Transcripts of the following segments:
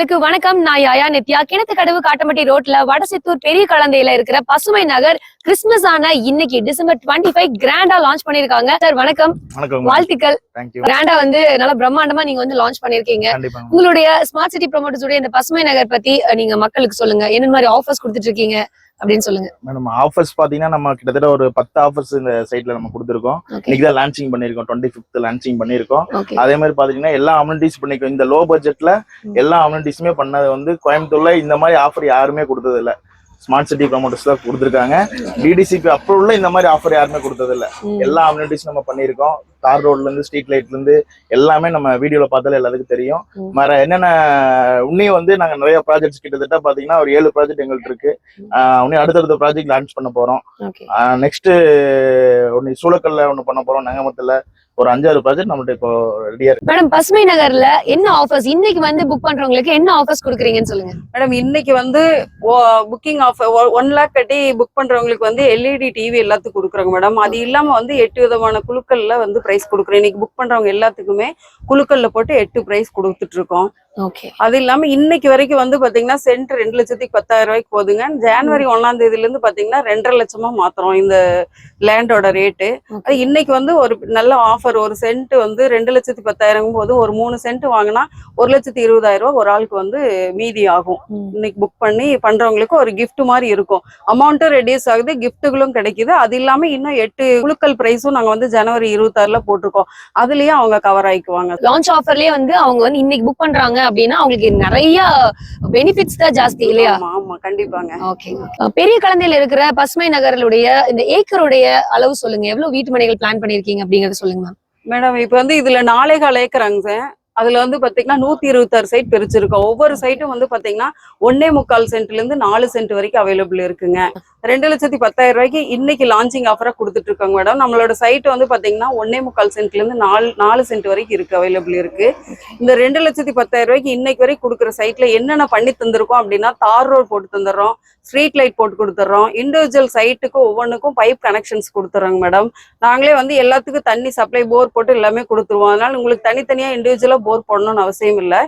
நேயர்களுக்கு வணக்கம். நான் யாயா நித்யா. கிணத்துக்கடவு காட்டமட்டி ரோட்ல வடசித்தூர் பெரிய கலந்தையில இருக்கிற பசுமை நகர் கிறிஸ்துமஸ் ஆன இன்னைக்கு டிசம்பர் டுவெண்ட்டி ஃபைவ் கிராண்டா லான்ச் பண்ணிருக்காங்க. சார் வணக்கம். வாழ்த்துக்கள். கிராண்டா வந்து நல்ல பிரம்மாண்டமா நீங்க வந்து லான்ச் பண்ணிருக்கீங்க. உங்களுடைய ஸ்மார்ட் சிட்டி ப்ரொமோட்டர்ஸ் உடைய இந்த பசுமை நகர் பத்தி நீங்க மக்களுக்கு சொல்லுங்க. என்ன மாதிரி ஆஃபர்ஸ் கொடுத்துட்டு இருக்கீங்க? அப்படின்னு சொல்லுங்க. மேடம் ஆஃபர்ஸ் பாத்தீங்கன்னா நம்ம கிட்டத்தட்ட ஒரு பத்து ஆஃபர்ஸ் இந்த சைட்ல நம்ம கொடுத்துருக்கோம். இன்னைக்கு தான் லான்ச்சிங் பண்ணிருக்கோம் டுவெண்ட்டி ஃபிஃப்த் லான்ச்சிங் பண்ணிருக்கோம் அதே மாதிரி பாத்தீங்கன்னா எல்லா அம்யூனிட்டிஸ் பண்ணிருக்கோம் இந்த லோ பட்ஜெட்ல. எல்லா அம்யூனிட்டிஸுமே பண்ணது வந்து கோயம்புத்தூர்ல இந்த மாதிரி ஆஃபர் யாருமே கொடுத்தது இல்ல ஸ்மார்ட் சிட்டி ப்ரொமோட்டர்ஸ் தான் கொடுத்துருக்காங்க. டிடிசிபி அப்ரூவ்ல இந்த மாதிரி ஆஃபர் யாருமே கொடுத்தது இல்ல எல்லா அம்யூனிட்டிஸ் நம்ம பண்ணிருக்கோம் தார் ரோட்ல இருந்து ஸ்ட்ரீட் லைட்ல இருந்து எல்லாமே நம்ம வீடியோல பார்த்தாலே எல்லாத்துக்கும் தெரியும். வேற என்னென்ன உன்னையும் வந்து நாங்க நிறைய ப்ராஜெக்ட்ஸ் கிட்டத்தட்ட பாத்தீங்கன்னா ஒரு ஏழு ப்ராஜெக்ட் எங்கள்கிட்ட இருக்கு. உன்னையும் அடுத்தடுத்த ப்ராஜெக்ட் லான்ச் பண்ண போறோம். நெக்ஸ்ட் ஒன்னு சூளக்கல்ல ஒண்ணு பண்ண போறோம் நங்கமத்துல. ஒரு அஞ்சாறு ப்ராஜெக்ட் நம்மள்ட்ட இப்போ ரெடியா இருக்கு. மேடம் பசுமை நகர்ல என்ன ஆஃபர்ஸ் இன்னைக்கு வந்து புக் பண்றவங்களுக்கு என்ன ஆஃபர்ஸ் கொடுக்குறீங்கன்னு சொல்லுங்க. மேடம் இன்னைக்கு வந்து புக்கிங் ஆஃப் ஒன் லேக் கட்டி புக் பண்றவங்களுக்கு வந்து எல்இடி டிவி எல்லாத்துக்கும் கொடுக்குறோங்க மேடம். அது இல்லாம வந்து எட்டு விதமான குழுக்கள்ல வந்து பிரைஸ் கொடுக்குறோம். இன்னைக்கு புக் பண்றவங்க எல்லாத்துக்குமே குழுக்கள்ல போட்டு எட்டு பிரைஸ் கொடுத்துட்டு இருக்கோம். அது இல்லாம இன்னைக்கு வரைக்கும் வந்து பாத்தீங்கன்னா சென்ட் ரெண்டு லட்சத்துக்கு பத்தாயிரம் ரூபாய்க்கு போகுதுங்க ஜனவரி ஒன்னாம் தேதியில இருந்து பாத்தீங்கன்னா ரெண்டரை லட்சமா மாத்துறோம் இந்த லேண்டோட ரேட்டு. அது இன்னைக்கு வந்து ஒரு நல்ல ஆஃபர் ஒரு சென்ட் வந்து ரெண்டு லட்சத்தி பத்தாயிரம் போது ஒரு மூணு சென்ட் வாங்கினா ஒரு லட்சத்தி இருபதாயிரம் ரூபாய் ஒரு ஆளுக்கு வந்து மீதி ஆகும். இன்னைக்கு புக் பண்ணி பண்றவங்களுக்கு ஒரு gift மாதிரி இருக்கும். அமௌண்ட்டும் ரெடியூஸ் ஆகுது கிஃப்ட்டுகளும் கிடைக்குது. அது இல்லாம இன்னும் எட்டு குழுக்கள் பிரைஸும் நாங்க வந்து ஜனவரி இருபத்தாறுல போட்டிருக்கோம். அதுலயும் அவங்க கவர் ஆயிக்குவாங்க. லான்ச் ஆஃபர்லயே வந்து அவங்க வந்து இன்னைக்கு புக் பண்றாங்க அப்படின்னா அவங்களுக்கு நிறைய பெனிஃபிட்ஸ் தான் ஜாஸ்தி இல்லையா? ஆமா கண்டிப்பாங்க. ஓகே பெரிய கலந்தையில இருக்கிற பசுமை நகருடைய இந்த ஏக்கருடைய அளவு சொல்லுங்க. எவ்வளவு வீட்டு மனைகள் பிளான் பண்ணிருக்கீங்க அப்படிங்கறத சொல்லுங்க மேம் மேடம் இப்ப வந்து இதுல நாலே கால் ஏக்கராங்க சார். அதுல வந்து பாத்தீங்கன்னா நூத்தி இருபத்தாறு சைட் பிரிச்சிருக்கோம். ஒவ்வொரு சைட்டும் வந்து பாத்தீங்கன்னா ஒன்னே முக்கால் சென்ட்ல இருந்து நாலு சென்ட் வரைக்கும் அவைலபிள் இருக்குங்க. ரெண்டு லட்சத்தி பத்தாயிரம் ரூபாய்க்கு இன்னைக்கு லான்ச்சிங் ஆஃபரா கொடுத்துட்டு இருக்காங்க மேடம் நம்மளோட சைட் வந்து பாத்தீங்கன்னா ஒன்னே முக்கால் சென்ட்ல இருந்து நாலு நாலு சென்ட் வரைக்கும் இருக்கு அவைலபிள் இருக்கு. இந்த ரெண்டு லட்சத்தி பத்தாயிரம் ரூபாய்க்கு இன்னைக்கு வரைக்கும் கொடுக்குற சைட்ல என்னென்ன பண்ணி தந்திருக்கோம் அப்படின்னா தார் ரோட் போட்டு தந்துடுறோம் ஸ்ட்ரீட் லைட் போட்டு கொடுத்துட்றோம் இண்டிவிஜுவல் சைட்டுக்கும் ஒவ்வொன்றுக்கும் பைப் கனெக்ஷன்ஸ் கொடுத்துறோங்க மேடம் நாங்களே வந்து எல்லாத்துக்கும் தண்ணி சப்ளை போர் போட்டு எல்லாமே கொடுத்துருவோம். அதனால உங்களுக்கு தனித்தனியா இண்டிவிஜுவலா போர் போடணும்னு அவசியம் இல்லை.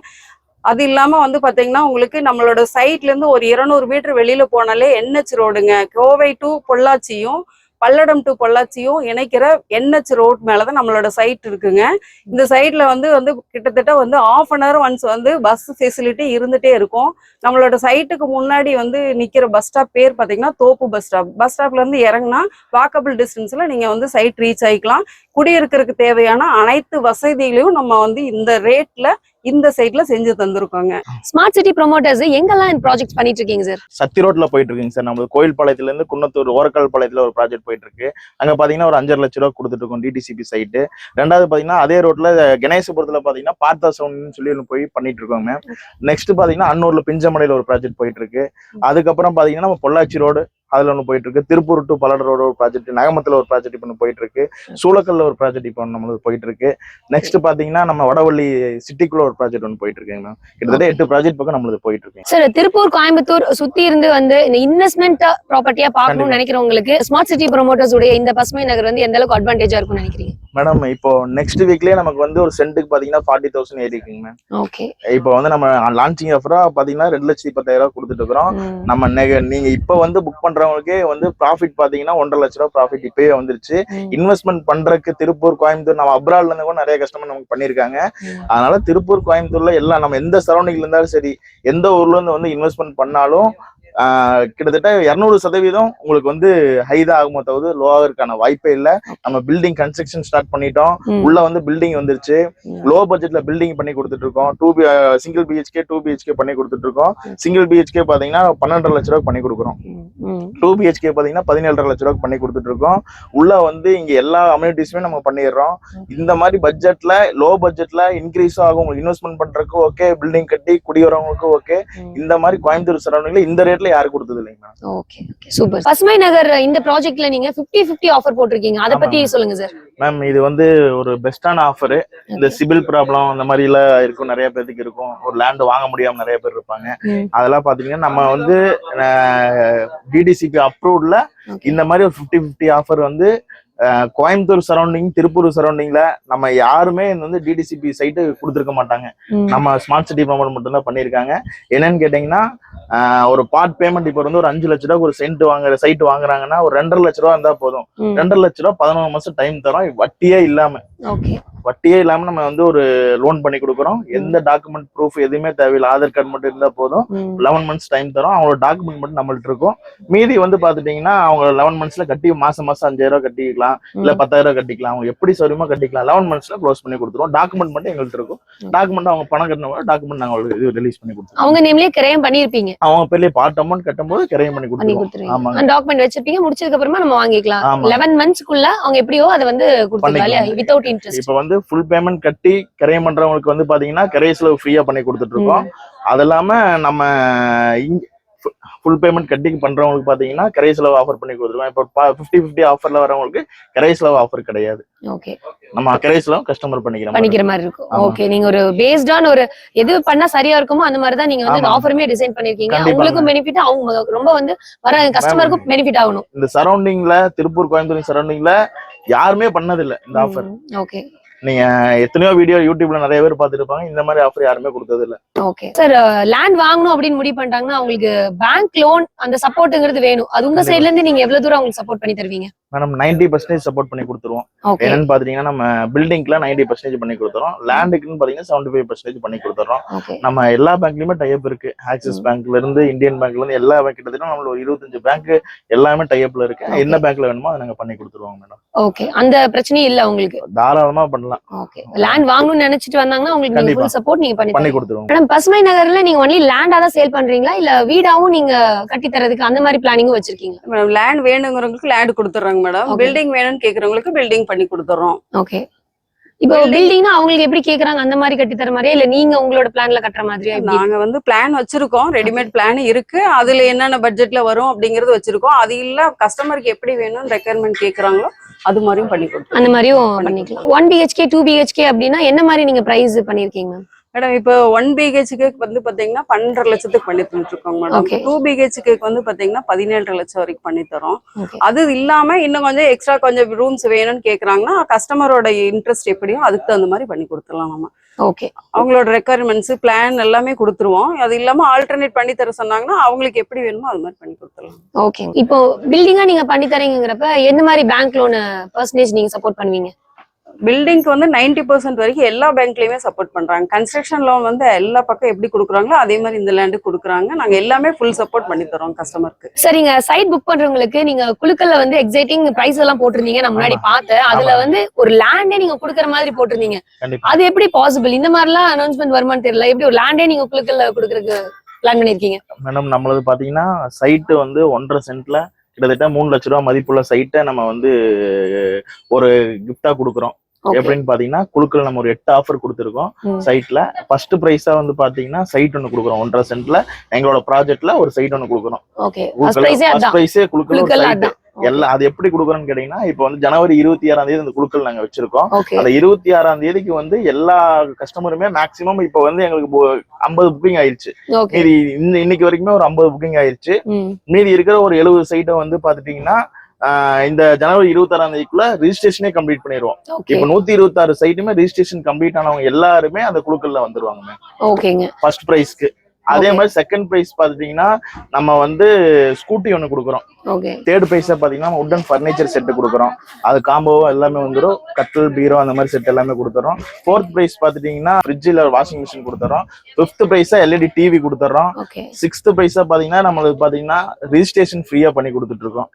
அது இல்லாம வந்து பாத்தீங்கன்னா உங்களுக்கு நம்மளோட சைட்ல இருந்து ஒரு இருநூறு மீட்டர் வெளியில போனாலே என்ஹெச் ரோடுங்க கோவை டு பொள்ளாச்சியும் பல்லடம் டு பொள்ளாச்சியும் இணைக்கிற என்ஹெச் ரோட் மேலதான் நம்மளோட சைட் இருக்குங்க. இந்த சைட்ல வந்து வந்து கிட்டத்தட்ட வந்து ஆஃப் அன் ஹவர் ஒன்ஸ் வந்து பஸ் ஃபெசிலிட்டி இருந்துட்டே இருக்கும். நம்மளோட சைட்டுக்கு முன்னாடி வந்து நிக்கிற பஸ் ஸ்டாப் பேர் பாத்தீங்கன்னா தோப்பு பஸ் ஸ்டாப் பஸ் ஸ்டாப்ல இருந்து இறங்குனா வாக்கபிள் டிஸ்டன்ஸ்ல நீங்க வந்து சைட் ரீச் ஆகிக்கலாம் குடியிருக்கிறதுக்கு தேவையான அனைத்து வசதிகளையும் நம்ம வந்து இந்த ரேட்ல இந்த சைட்ல செஞ்சு தந்திருக்கோங்க. ஸ்மார்ட் சிட்டி ப்ரொமோட்டர்ஸ் எங்கெல்லாம் இந்த ப்ராஜெக்ட் பண்ணிட்டு இருக்கீங்க சார் சத்தி ரோட்ல போயிட்டு இருக்குங்க சார் நம்மளுக்கு கோயில் பாளையத்துல இருந்து குன்னத்தூர் ஓரக்கால் பாளையத்துல ஒரு ப்ராஜெக்ட் போயிட்டு இருக்கு அங்க பாத்தீங்கன்னா ஒரு அஞ்சரை லட்ச ரூபா கொடுத்துட்டு இருக்கோம் டிடிசிபி சைட்டு ரெண்டாவது பாத்தீங்கன்னா அதே ரோட்ல கணேசபுரத்துல பாத்தீங்கன்னா பார்த்தா சவுண்ட்னு சொல்லி ஒன்று போய் பண்ணிட்டு இருக்கோம் மேம் நெக்ஸ்ட் பாத்தீங்கன்னா அன்னூர்ல பிஞ்சமலையில ஒரு ப்ராஜெக்ட் போயிட்டு இருக்கு அதுக்கப்புறம் பாத்தீங்கன்னா நம்ம பொள்ளாச்சி ரோடு அதுல ஒன்று போயிட்டு இருக்கு திருப்பூர் டு பல்லட ரோடு ஒரு ப்ராஜெக்ட் நகமத்துல ஒரு ப்ராஜெக்ட் இப்போ போயிட்டு இருக்கு சூளக்கல்ல ஒரு ப்ராஜெக்ட் இப்போ நம்மளுக்கு போயிட்டு இருக்கு நெக்ஸ்ட் பாத்தீங்கன்னா நம்ம வடவள்ளி சிட்டிக்குள்ள ஒரு ப்ராஜெக்ட் ஒன்று போயிட்டு இருக்குங்க மேம் கிட்டத்தட்ட எட்டு ப்ராஜெக்ட் பக்கம் நம்மளுக்கு போயிட்டு இருக்கு சார் திருப்பூர் கோயம்புத்தூர் சுத்தி இருந்து வந்து இந்த இன்வெஸ்ட்மெண்ட் ப்ராப்பர்ட்டியா பார்க்கணும்னு. நினைக்கிறவங்களுக்கு ஸ்மார்ட் சிட்டி ப்ரொமோட்டர்ஸ் உடைய இந்த பசுமை நகர் வந்து எந்த அளவுக்கு அட்வான்டேஜா இருக்கும்னு நினைக்கிறீங்க? மேடம் இப்போ நெக்ஸ்ட் வீக்லயே நமக்கு வந்து ஒரு சென்ட்டுக்கு பாத்தீங்கன்னா ஃபார்ட்டி தௌசண்ட் ஏறி இருக்குங்க மேம் ஓகே இப்போ வந்து நம்ம லான்ச்சிங் ஆஃபரா பாத்தீங்கன்னா ரெண்டு லட்சத்தி பத்தாயிரம் ரூபாய் கொடுத்துட்டு இருக்கிறோம். நம்ம நீங்க இப்ப வந்து புக் பண்றவங்களுக்கே வந்து ப்ராஃபிட் பாத்தீங்கன்னா ஒன்றரை லட்ச ரூபாய் ப்ராஃபிட் இப்பயே வந்துருச்சு. இன்வெஸ்ட்மெண்ட் பண்றதுக்கு திருப்பூர் கோயம்புத்தூர் நம்ம அப்ராட்ல இருந்து கூட நிறைய கஸ்டமர் நமக்கு பண்ணிருக்காங்க. அதனால திருப்பூர் கோயம்புத்தூர்ல எல்லாம் நம்ம எந்த சரௌண்டிங்ல இருந்தாலும் சரி எந்த ஊர்ல இருந்து வந்து இன்வெஸ்ட்மெண்ட் பண்ணாலும் கிட்டத்தட்ட இருநூறு சதவீதம் உங்களுக்கு வந்து ஹை தான் ஆகுமோ தவிர லோ ஆகிறதுக்கான வாய்ப்பே இல்லை. நம்ம பில்டிங் கன்ஸ்ட்ரக்ஷன் ஸ்டார்ட் பண்ணிட்டோம். உள்ள வந்து பில்டிங் வந்துருச்சு. லோ பட்ஜெட்ல பில்டிங் பண்ணி கொடுத்துட்டு இருக்கோம் two B single BHK two BHK பண்ணி கொடுத்துட்டு இருக்கோம் சிங்கிள் பிஹெச்கே பாத்தீங்கன்னா பன்னெண்டரை லட்ச ரூபாய்க்கு பண்ணி கொடுக்குறோம். டூ பிஹெச்கே பாத்தீங்கன்னா பதினேழரை லட்ச ரூபாய்க்கு பண்ணி கொடுத்துட்டு இருக்கோம் உள்ள வந்து இங்க எல்லா அம்யூனிட்டிஸுமே நம்ம பண்ணிடுறோம். இந்த மாதிரி பட்ஜெட்ல லோ பட்ஜெட்ல இன்க்ரீஸ் ஆகும். உங்களுக்கு இன்வெஸ்ட்மெண்ட் பண்றதுக்கு ஓகே பில்டிங் கட்டி குடிவரவங்களுக்கு ஓகே இந்த மாதிரி கோயம்புத்தூர் சரௌண்டிங்ல இந்த ரேட்ல யாரும் கொடுத்தது இல்லைங்க ஓகே சூப்பர். பசுமை நகர் இந்த ப்ராஜெக்ட்ல நீங்க 50 50 ஆஃபர் போட்டிருக்கீங்க. அதை பத்தி. சொல்லுங்க சார் மேம் இது வந்து ஒரு பெஸ்டான ஆஃபர் இந்த சிபில் ப்ராப்ளம் அந்த மாதிரி எல்லாம் இருக்கும் நிறைய பேருக்கு இருக்கும். ஒரு லேண்ட் வாங்க முடியாம நிறைய பேர் இருப்பாங்க. அதெல்லாம் பாத்தீங்கன்னா நம்ம வந்து டிடிசிபி அப்ரூவ்ட்ல இந்த மாதிரி ஒரு 50 50 ஆஃபர் வந்து கோயம்புத்தூர் சரௌண்டிங் திருப்பூர் சரௌண்டிங்ல நம்ம யாருமே வந்து டிடிசிபி சைட்டு கொடுத்துருக்க மாட்டாங்க. நம்ம ஸ்மார்ட் சிட்டி ப்ரோமோட் மட்டும் தான் பண்ணியிருக்காங்க. என்னன்னு கேட்டிங்கன்னா ஒரு பார்ட் பேமெண்ட் இப்போ வந்து ஒரு அஞ்சு லட்ச ரூபா ஒரு சென்ட் வாங்குற சைட் வாங்குறாங்கன்னா ஒரு ரெண்டரை லட்ச ரூபா இருந்தா போதும். ரெண்டரை லட்ச ரூபா பதினொன்று மாசம் டைம் தரோம். வட்டியே இல்லாம. வட்டியே இல்லாம நம்ம வந்து ஒரு லோன் பண்ணி கொடுக்குறோம். எந்த டாக்குமெண்ட் ப்ரூஃப் எதுவுமே தேவையில்லை. ஆதார் கார்டு மட்டும் இருந்தா போதும். லெவன் மந்த்ஸ் டைம் தரோம். அவங்களோட டாக்குமெண்ட் மட்டும் நம்மள்ட்ட இருக்கும். மீதி வந்து பாத்துட்டீங்கன்னா அவங்க லெவன் மந்த்ஸ்ல கட்டி மாசம் மாசம் அஞ்சாயிரம் ரூபாய் கட்டிக்கலாம். இல்ல. பத்தாயிரம் ரூபாய் கட்டிக்கலாம். அவங்க எப்படி சௌரியமா கட்டிக்கலாம். லெவன் மந்த்ஸ்ல க்ளோஸ் பண்ணி கொடுத்துருவோம். டாக்குமெண்ட் மட்டும் எங்கள்கிட்ட இருக்கும். டாக்குமெண்ட் அவங்க பணம் கட்டின டாக்குமெண்ட் நாங்க இது ரிலீஸ் பண்ணி கொடுத்துருவோம். அவங்க நேம்லயே கிரயம் பண்ணிருப்பீங்க அவங்க பேர்லயே பார்ட் அமௌண்ட் கட்டும்போது கிரையம் பண்ணி கொடுத்துருவோம். கொடுத்துருவீங்க. ஆமாங்க. டாக்குமெண்ட் வச்சிருப்பீங்க முடிச்சதுக்கு அப்புறமா நம்ம வாங்கிக்கலாம். லெவன் மந்த்ஸ்க்குள்ள அவங்க எப்படியோ அதை வந்து பண்ணிக்கலாம். வித்தவுட் இன்ட்ரெஸ்ட் இப்ப வந்து ஃபுல் பேமெண்ட் கட்டி கிரையம் பண்றவங்களுக்கு வந்து பாத்தீங்கன்னா கிரைய செலவு ஃப்ரீயா பண்ணி கொடுத்துட்டு இருக்கோம். அது இல்லாம நம்ம ஃபுல் பேமெண்ட் கட்டி பண்றவங்களுக்கு பாத்தீங்கன்னா கிரைய செலவு ஆஃபர் பண்ணி கொடுத்துருக்கோம் இப்போ ஃபிஃப்டி ஃபிஃப்டி ஆஃபர்ல வரவங்களுக்கு கிரைய செலவு ஆஃபர் கிடையாது. ஓகே நம்ம கிரைய செலவு கஸ்டமர் பண்ணிக்கிற மாதிரி பண்ணிக்கிற மாதிரி இருக்கும். ஓகே நீங்க ஒரு பேஸ்டான ஒரு எது பண்ணா சரியா இருக்குமோ அந்த மாதிரி தான் நீங்க வந்து. ஆஃபருமே டிசைன் பண்ணிருக்கீங்க. உங்களுக்கும் பெனிஃபிட் அவங்க ரொம்ப வந்து வர கஸ்டமருக்கும் பெனிஃபிட் ஆகணும். இந்த சரௌண்டிங்ல திருப்பூர் கோயம்புத்தூர் சரௌண்டிங்ல யாருமே பண்ணதில்ல இந்த ஆஃபர் ஓகே நீங்க எத்தனையோ வீடியோ யூடியூப்ல நிறைய பேர் பார்த்துருப்பாங்க. இந்த மாதிரி ஆஃபர் யாருமே கொடுத்தது இல்ல ஓகே சார் லேண்ட் வாங்கணும் அப்படின்னு முடிவு பண்ணிட்டாங்கன்னா அவங்களுக்கு பேங்க் லோன் அந்த சப்போர்ட்ங்கிறது வேணும். அது உங்க. சைடுல இருந்து நீங்க எவ்வளவு தூரம் அவங்களுக்கு சப்போர்ட் பண்ணி தருவீங்க? மேடம் நைன்டி பர்சன்டேஜ் சப்போர்ட் பண்ணி கொடுத்துருவோம். என்னன்னு பாத்தீங்கன்னா நம்ம பில்டிங்க்குலாம் நைன்டி பர்சன்டேஜ் பண்ணி கொடுத்துறோம். லேண்டுக்குன்னு பாத்தீங்கன்னா செவன்டி ஃபைவ் பர்சன்டேஜ் பண்ணி கொடுத்துறோம். நம்ம எல்லா பேங்க்லயுமே டைப் இருக்கு. ஆக்சிஸ். பேங்க்ல இருந்து இந்தியன் பேங்க்ல இருந்து எல்லா பேங்க் கிட்டத்தட்ட நம்மள ஒரு இருபத்தஞ்சு பேங்க் எல்லாமே டைப்ல இருக்கு. என்ன பேங்க்ல வேணுமோ அதை நாங்க பண்ணி கொடுத்துருவோம் மேடம் ஓகே அந்த பிரச்சனையும் இல்ல உங்களுக்கு? தாராளமா பண்ணலாம். ஓகே லேண்ட் வாங்கணும்னு நினைச்சிட்டு வந்தாங்கன்னா உங்களுக்கு. ஃபுல் சப்போர்ட் நீங்க பண்ணி பண்ணி. கொடுத்துருவோம் மேடம் பசுமை நகர்ல நீங்க ஒன்லி லேண்டா தான் சேல் பண்றீங்களா? இல்ல வீடாவும் நீங்க கட்டி தரதுக்கு அந்த மாதிரி பிளானிங்கும் வச்சிருக்கீங்க மேடம் லேண்ட் வேணுங்கிறவங்களுக்கு லேண்ட் மேடம். பில்டிங் வேணும்னு கேக்குறவங்களுக்கு பில்டிங் பண்ணி கொடுத்துறோம். ஓகே இப்போ பில்டிங்னா அவங்களுக்கு எப்படி கேக்குறாங்க? அந்த மாதிரி கட்டி தர மாதிரியா? இல்ல நீங்க உங்களோட பிளான்ல கட்டுற மாதிரியா நாங்க வந்து பிளான் வச்சிருக்கோம். ரெடிமேட் பிளான் இருக்கு. அதுல என்னென்ன பட்ஜெட்ல வரும் அப்படிங்கறது வச்சிருக்கோம். அது இல்ல கஸ்டமருக்கு எப்படி வேணும் ரெக்குயர்மெண்ட் கேக்குறாங்களோ அது மாதிரியும் பண்ணி கொடுத்தோம் அந்த மாதிரியும் பண்ணிக்கலாம். ஒன் பிஹெச்கே டூ பிஹெச்கே அப்படின்னா என்ன மாதிரி நீங்க பிரைஸ் பண்ணிருக்கீங்க மேடம் இப்போ ஒன் பிஹெச்கே வந்து பாத்தீங்கன்னா பன்னெண்டரை லட்சத்துக்கு பண்ணி தந்துட்டு இருக்கோம் மேடம். டூ பிஹெச்கே வந்து பாத்தீங்கன்னா பதினேழரை லட்சம் வரைக்கும் பண்ணி தரோம். அது இல்லாம இன்னும் கொஞ்சம் எக்ஸ்ட்ரா கொஞ்சம் ரூம்ஸ் வேணும்னு கேக்குறாங்கன்னா கஸ்டமரோட இன்ட்ரெஸ்ட் எப்படியோ அதுக்கு தகுந்த மாதிரி பண்ணி கொடுத்துடலாம் நம்ம ஓகே அவங்களோட ரெக்குயர்மெண்ட்ஸ் பிளான் எல்லாமே கொடுத்துருவோம். அது இல்லாம ஆல்டர்னேட் பண்ணி தர சொன்னாங்கன்னா அவங்களுக்கு எப்படி வேணுமோ அது மாதிரி பண்ணி கொடுத்துடலாம். ஓகே இப்போ பில்டிங்கா நீங்க பண்ணி தரீங்கிறப்ப எந்த மாதிரி பேங்க் லோன் பர்சன்டேஜ் நீங்க சப்போர்ட் பண்ணுவீங்க? பில்டிங்க்கு வந்து 90% பர்சன்ட் வரைக்கும் எல்லா பேங்க்லயுமே சப்போர்ட் பண்றாங்க. கன்ஸ்ட்ரக்ஷன் லோன் வந்து எல்லா பக்கம் எப்படி கொடுக்குறாங்களோ அதே மாதிரி இந்த லேண்டு கொடுக்குறாங்க. நாங்க எல்லாமே ஃபுல் சப்போர்ட் பண்ணி தரோம் கஸ்டமருக்கு சரிங்க. சைட் புக் பண்றவங்களுக்கு நீங்க குழுக்கள்ல வந்து எக்ஸைட்டிங் பிரைஸ் எல்லாம் போட்டிருந்தீங்க. நான் முன்னாடி. பார்த்தேன். அதுல. வந்து ஒரு லேண்டே நீங்க குடுக்கற மாதிரி போட்டிருந்தீங்க. அது எப்படி பாசிபிள் இந்த மாதிரி எல்லாம் அனௌன்ஸ்மெண்ட் வருமான்னு தெரியல. எப்படி ஒரு லேண்டே நீங்க குழுக்கள்ல குடுக்கறதுக்கு பிளான் பண்ணிருக்கீங்க? மேடம் நம்மளது பாத்தீங்கன்னா சைட்டு வந்து ஒன்றரை சென்ட்ல கிட்டத்தட்ட மூணு லட்ச ரூபா மதிப்புள்ள சைட்டை நம்ம வந்து ஒரு கிஃப்டா கொடுக்குறோம். எப்படின்னு பாத்தீங்கன்னா குழுக்கள் நம்ம ஒரு எட்டு ஆஃபர் கொடுத்துருக்கோம். சைட்ல ஃபர்ஸ்ட் பிரைஸா வந்து பாத்தீங்கன்னா சைட் ஒன்று கொடுக்குறோம். ஒன்றரை சென்ட்ல எங்களோட ப்ராஜெக்ட்ல ஒரு சைட் ஒன்று கொடுக்குறோம். பிரைஸே குழுக்கள் எல்லாம் அது எப்படி கொடுக்குறோம்னு கேட்டீங்கன்னா இப்போ வந்து ஜனவரி இருபத்தி ஆறாம் தேதி அந்த குழுக்கள் நாங்க வச்சிருக்கோம். அந்த இருபத்தி ஆறாம் தேதிக்கு வந்து எல்லா கஸ்டமருமே மேக்சிமம் இப்போ வந்து எங்களுக்கு ஐம்பது புக்கிங் ஆயிருச்சு. மீதி இன்னைக்கு வரைக்குமே ஒரு ஐம்பது புக்கிங் ஆயிருச்சு. மீதி இருக்கிற ஒரு எழுபது சைட்டை வந்து பாத்துட்டீங்கன்னா இந்த ஜனவரி இருபத்தாறாம் தேதிக்குள்ள ரிஜிஸ்ட்ரேஷனே கம்ப்ளீட் பண்ணிடுவோம் இப்போ நூத்தி இருபத்தாறு சைட்டுமே ரிஜிஸ்ட்ரேஷன் கம்ப்ளீட் ஆனவங்க எல்லாருமே அந்த குழுக்கள்ல வந்துருவாங்க ஓகேங்க. ஃபர்ஸ்ட் பிரைஸ்க்கு அதே. மாதிரி செகண்ட் பிரைஸ் பாத்துட்டீங்கன்னா நம்ம வந்து ஸ்கூட்டி ஒன்று கொடுக்குறோம். தேர்ட் பிரைஸா பாத்தீங்கன்னா உட்டன் ஃபர்னிச்சர் செட்டு கொடுக்குறோம். அது காம்போவோ எல்லாமே வந்துடும் கட்டில் பீரோ அந்த மாதிரி செட் எல்லாமே கொடுத்துறோம். ஃபோர்த் பிரைஸ் பாத்துட்டீங்கன்னா ஃப்ரிட்ஜில் வாஷிங் மிஷின் கொடுத்துறோம். ஃபிஃப்த் பிரைஸா எல்இடி டிவி கொடுத்துறோம். சிக்ஸ்த் பிரைஸா பாத்தீங்கன்னா நம்மளுக்கு பாத்தீங்கன்னா ரிஜிஸ்ட்ரேஷன் ஃப்ரீயா பண்ணி கொடுத்துட்டு இருக்கோம்.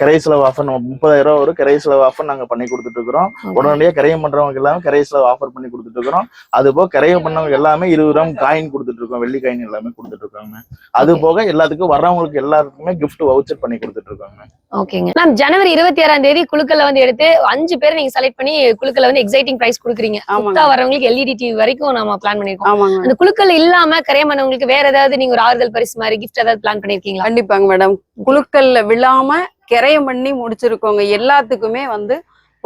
கிரை செலவு ஆஃபர் நம்ம முப்பதாயிரம் ரூபா ஒரு கிரை செலவு ஆஃபர் நாங்க பண்ணி கொடுத்துட்டு இருக்கிறோம். உடனடியாக கிரையம் பண்றவங்க எல்லாமே கிரை செலவு ஆஃபர் பண்ணி கொடுத்துட்டு இருக்கிறோம். அது போக கிரையம் பண்ணவங்க எல்லாமே இருபது கிராம் காயின் கொடுத்துட்டு இருக்கோம். வெள்ளி காயின் எல்லாமே கொடுத்துட்டு இருக்காங்க அது. போக எல்லாத்துக்கும் வர்றவங்களுக்கு எல்லாருக்குமே gift வவுச்சர் பண்ணி கொடுத்துட்டு இருக்காங்க ஓகேங்க. மேம் ஜனவரி இருபத்தி ஆறாம் தேதி குழுக்களை வந்து எடுத்து அஞ்சு பேரை நீங்க செலக்ட் பண்ணி குழுக்களை வந்து எக்ஸைட்டிங் பிரைஸ் கொடுக்குறீங்க. புத்தா வரவங்களுக்கு எல்இடி டிவி வரைக்கும் நம்ம பிளான் பண்ணிருக்கோம். அந்த குழுக்கள் இல்லாம கரையமானவங்களுக்கு வேற ஏதாவது நீங்க ஒரு ஆறுதல் பரிசு மாதிரி கிஃப்ட் ஏதாவது பிளான் பண்ணிருக்கீங்களா? கண்டிப்பாங்க மேடம் குழுக்கள்ல விழாம கிரையம் பண்ணி முடிச்சிருக்கோங்க. எல்லாத்துக்குமே வந்து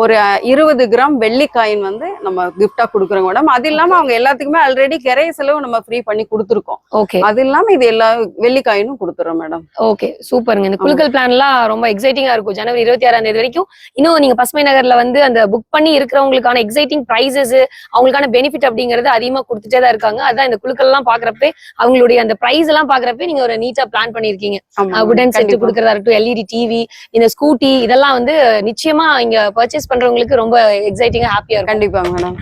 ஒரு இருபது கிராம் வெள்ளி காயின் வந்து நம்ம கிஃப்டா கொடுக்குறோங்க மேடம் அது இல்லாம அவங்க எல்லாத்துக்குமே ஆல்ரெடி கிரைய செலவு நம்ம ஃப்ரீ பண்ணி கொடுத்துருக்கோம். ஓகே அது இல்லாம இது எல்லா வெள்ளி காயினும் கொடுத்துறோம் மேடம் ஓகே சூப்பருங்க இந்த குழுக்கள் பிளான்லாம் ரொம்ப எக்ஸைட்டிங்கா இருக்கும். ஜனவரி இருபத்தி ஆறாம் தேதி வரைக்கும். இன்னும் நீங்க பசுமை நகர்ல வந்து அந்த புக் பண்ணி இருக்கிறவங்களுக்கான எக்ஸைட்டிங் ப்ரைசஸ் அவங்களுக்கான பெனிஃபிட் அப்படிங்கறது அதிகமா கொடுத்துட்டே தான் இருக்காங்க. அதான் இந்த குழுக்கள் எல்லாம் பாக்குறப்ப அவங்களுடைய அந்த பிரைஸ் எல்லாம் பாக்குறப்ப நீங்க ஒரு நீட்டா பிளான் பண்ணிருக்கீங்க. உடன் செட் கண்டிப்பா. கொடுக்கறதா இருக்கட்டும் எல்இடி டிவி இந்த ஸ்கூட்டி இதெல்லாம் வந்து நிச்சயமா இங்க பர்ச்சேஸ் பண்றவங்களுக்கு ரொம்ப எக்ஸைட்டிங்கா ஹாப்பியா இருக்கும். கண்டிப்பா மேடம்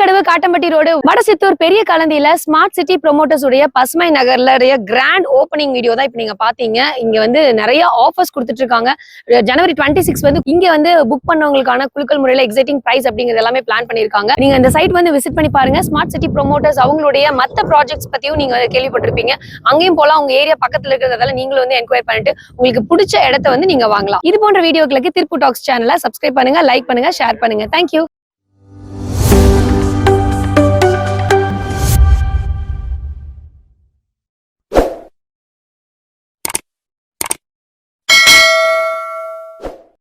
கடவு காட்டம்பட்டி ரோடு வடசித்தூர் பெரிய கலந்தியில ஸ்மார்ட் சிட்டி ப்ரொமோட்டர்ஸ் உடைய பசுமை நகர்ல கிராண்ட் ஓப்பனிங் வீடியோ தான் இப்ப நீங்க பாத்தீங்க. இங்க வந்து நிறைய ஆஃபர்ஸ் கொடுத்துட்டு இருக்காங்க. ஜனவரி டுவெண்ட்டி சிக்ஸ் வந்து இங்க வந்து புக் பண்ணவங்களுக்கான குழுக்கள் முறையில எக்ஸைட்டிங் பிரைஸ் அப்படிங்கிறது எல்லாமே பிளான் பண்ணிருக்காங்க நீங்க இந்த சைட் வந்து விசிட் பண்ணி பாருங்க. ஸ்மார்ட் சிட்டி ப்ரொமோட்டர்ஸ் அவங்களுடைய மத்த ப்ராஜெக்ட்ஸ் பத்தியும் நீங்க கேள்விப்பட்டிருப்பீங்க. அங்கேயும் போல உங்க ஏரியா பக்கத்துல இருக்கிறதால நீங்களும் வந்து என்கொயர் பண்ணிட்டு உங்களுக்கு பிடிச்ச இடத்த வந்து நீங்க வாங்கலாம். இது போன்ற வீடியோக்களுக்கு திருப்பு டாக்ஸ் சேனலை சப்ஸ்கிரைப் பண்ணுங்க லைக் பண்ணுங்க ஷேர் பண்ணுங்க. தேங்க்யூ